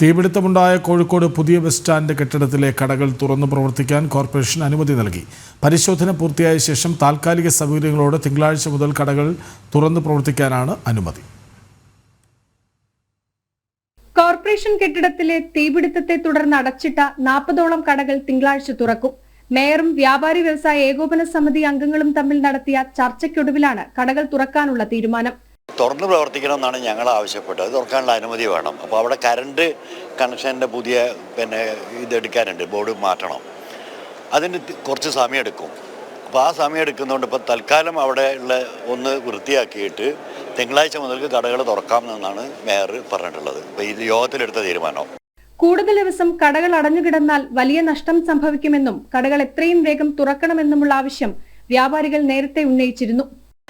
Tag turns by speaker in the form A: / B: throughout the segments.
A: തീപിടുത്തമുണ്ടായ കോഴിക്കോട് പുതിയ bus stand കെട്ടിടത്തിലെ കടകൾ തുറന്നു പ്രവർത്തിക്കാൻ കോർപ്പറേഷൻ അനുമതി നൽകി. പരിശോധന പൂർത്തിയായ ശേഷം താൽക്കാലിക സൗകര്യങ്ങളോടെ തിങ്കളാഴ്ച മുതൽ കടകൾ തുറന്നു പ്രവർത്തിക്കാനാണ് അനുമതി.
B: കോർപ്പറേഷൻ കെട്ടിടത്തിലെ തീപിടുത്തത്തെ തുടർന്ന് അടച്ചിട്ട നാൽപ്പതോളം കടകൾ തിങ്കളാഴ്ച തുറക്കും. മേയറും വ്യാപാരി വ്യവസായ ഏകോപന സമിതി അംഗങ്ങളും തമ്മിൽ നടത്തിയ ചർച്ചയ്ക്കൊടുവിലാണ് കടകൾ തുറക്കാനുള്ള തീരുമാനം.
C: തുറന്ന് പ്രവർത്തിക്കണം എന്നാണ് ഞങ്ങൾ ആവശ്യപ്പെട്ടത്. തുറക്കാനുള്ള അനുമതി വേണം. അപ്പോൾ അവിടെ കറണ്ട് കണക്ഷന്റെ പുതിയ പിന്നെ ഇതെടുക്കാനുണ്ട് ബോർഡ് മാറ്റണം. അതിന് കുറച്ച് സമയം എടുക്കും അപ്പോൾ ആ സമയം എടുക്കുന്നതുകൊണ്ട് ഇപ്പോൾ തൽക്കാലം അവിടെ ഉള്ള ഒന്ന് വൃത്തിയാക്കിയിട്ട് തിങ്കളാഴ്ച മുതൽക്ക് കടകൾ തുറക്കാം എന്നാണ് മേയർ പറഞ്ഞിട്ടുള്ളത്. ഇപ്പോൾ ഇത് യോഗത്തിലെടുത്ത തീരുമാനം.
B: കൂടുതൽ ദിവസം കടകൾ അടഞ്ഞുകിടന്നാൽ വലിയ നഷ്ടം സംഭവിക്കുമെന്നും കടകൾ എത്രയും വേഗം തുറക്കണമെന്നുമുള്ള ആവശ്യം വ്യാപാരികൾ നേരത്തെ ഉന്നയിച്ചിരുന്നു.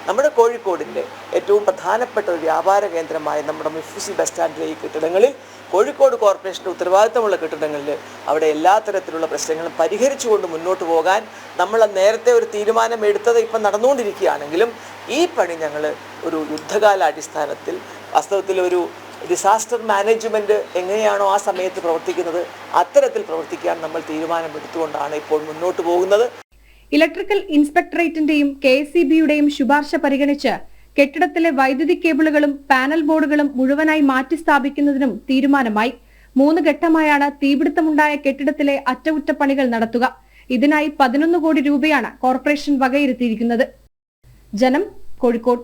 D: നമ്മുടെ കോഴിക്കോടിന്റെ ഏറ്റവും പ്രധാനപ്പെട്ട ഒരു വ്യാപാര കേന്ദ്രമായ നമ്മുടെ മിഫ്സി ബസ് സ്റ്റാൻഡിലെ ഈ കെട്ടിടങ്ങളിൽ കോഴിക്കോട് കോർപ്പറേഷന്റെ ഉത്തരവാദിത്തമുള്ള കെട്ടിടങ്ങളിൽ അവിടെ എല്ലാ തരത്തിലുള്ള പ്രശ്നങ്ങളും പരിഹരിച്ചുകൊണ്ട് മുന്നോട്ട് പോകാൻ നമ്മൾ നേരത്തെ ഒരു തീരുമാനം എടുത്തത് ഇപ്പം നടന്നുകൊണ്ടിരിക്കുകയാണെങ്കിലും ഈ പണി ഞങ്ങൾ ഒരു യുദ്ധകാല അടിസ്ഥാനത്തിൽ വാസ്തവത്തിൽ ഒരു ഡിസാസ്റ്റർ മാനേജ്മെന്റ് എങ്ങനെയാണോ ആ സമയത്ത് പ്രവർത്തിക്കുന്നത് അത്തരത്തിൽ പ്രവർത്തിക്കാൻ നമ്മൾ തീരുമാനമെടുത്തുകൊണ്ടാണ് ഇപ്പോൾ മുന്നോട്ട് പോകുന്നത്.
B: ഇലക്ട്രിക്കൽ ഇൻസ്പെക്ടറേറ്റിന്റെയും കെ എസ് സി ബിയുടെയും ശുപാർശ പരിഗണിച്ച് കെട്ടിടത്തിലെ വൈദ്യുതി കേബിളുകളും പാനൽ ബോർഡുകളും മുഴുവനായി മാറ്റി സ്ഥാപിക്കുന്നതിനും തീരുമാനമായി. മൂന്ന് ഘട്ടമായാണ് തീപിടുത്തമുണ്ടായ കെട്ടിടത്തിലെ അറ്റകുറ്റപ്പണികൾ നടത്തുക. ഇതിനായി പതിനൊന്ന് കോടി രൂപയാണ് കോർപ്പറേഷൻ വകയിരുത്തിയിരിക്കുന്നത്. ജനം കോഴിക്കോട്